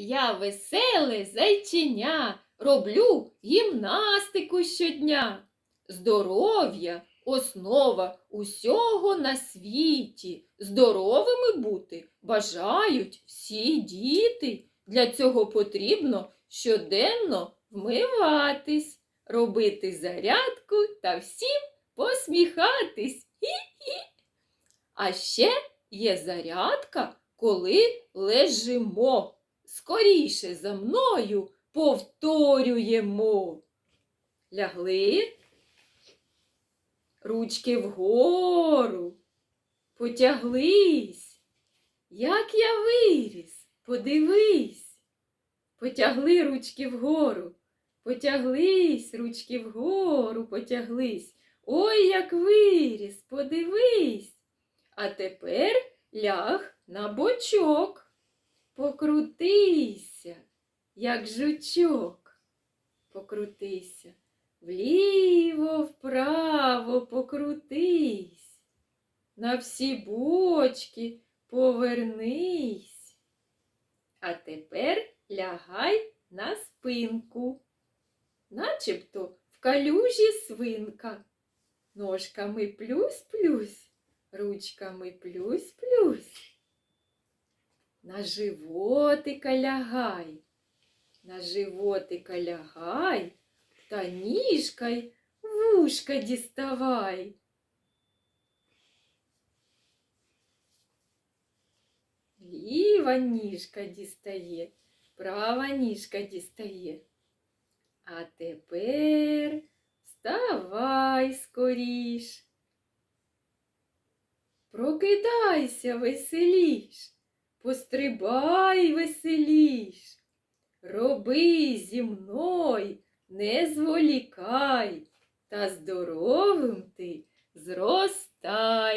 Я веселе зайченя, роблю гімнастику щодня. Здоров'я основа усього на світі. Здоровими бути бажають всі діти. Для цього потрібно щоденно вмиватись, робити зарядку та всім посміхатись. Хі-хі. А ще є зарядка, коли лежимо. Скоріше за мною повторюємо. Лягли, ручки вгору, потяглись. Як я виріс, подивись. Потягли ручки вгору, потяглись, ручки вгору, потяглись. Ой, як виріс, подивись. А тепер ляг на бочок. Покрутися, як жучок. Покрутися. Вліво, вправо покрутись. На всі бочки повернись. А тепер лягай на спинку, начебто в калюжі свинка. Ножками плюсь-плюсь, ручками плюсь-плюсь. На животика лягай, на животика лягай, та ніжкой вушка діставай. Ліва ніжка дістає, права ніжка дістає. А тепер вставай скоріш. Прокидайся веселіш, пострибай веселіш. Роби зі мною, не зволікай, та здоровим ти зростай.